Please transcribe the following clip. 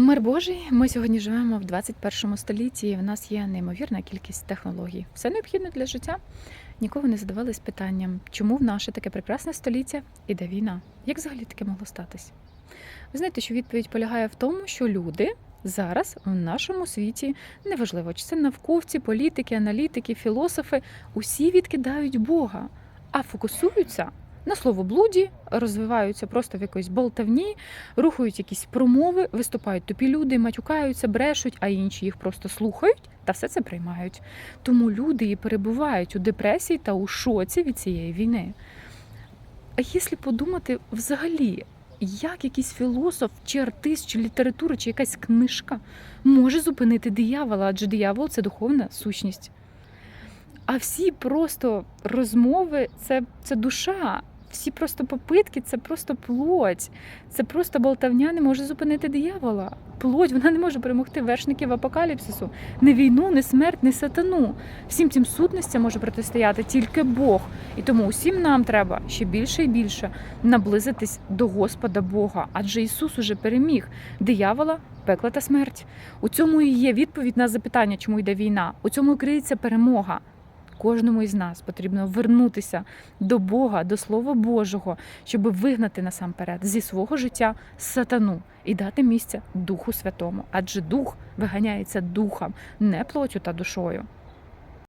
Мир Божий, ми сьогодні живемо в 21 столітті. і В нас є неймовірна кількість технологій. Все необхідне для життя. Ніколи не задавались питанням, чому в наше таке прекрасне століття іде війна? Як взагалі таке могло статись? Ви знаєте, що відповідь полягає в тому, що люди зараз в нашому світі неважливо, чи це науковці, політики, аналітики, філософи, усі відкидають Бога, а фокусуються на словоблуді, розвиваються просто в якоїсь болтавні, рухають якісь промови, виступають тупі люди, матюкаються, брешуть, а інші їх просто слухають та все це приймають. Тому люди і перебувають у депресії та у шоці від цієї війни. А якщо подумати взагалі, як якийсь філософ, чи артист, чи література, чи якась книжка може зупинити диявола, адже диявол це духовна сущність. А всі просто розмови це, це душа. Всі просто попитки це просто плоть. Це просто болтавня не може зупинити диявола. Плоть вона не може перемогти вершників апокаліпсису. Не війну, не смерть, не сатану. Всім цим сутностям може протистояти тільки Бог. І тому усім нам треба ще більше і більше наблизитись до Господа Бога, адже Ісус уже переміг диявола, пекла та смерть. У цьому і є відповідь на запитання, чому йде війна. У цьому і криється перемога. Кожному із нас потрібно вернутися до Бога, до Слова Божого, щоб вигнати насамперед зі свого життя сатану і дати місце Духу Святому. Адже дух виганяється духом, не плотю та душою.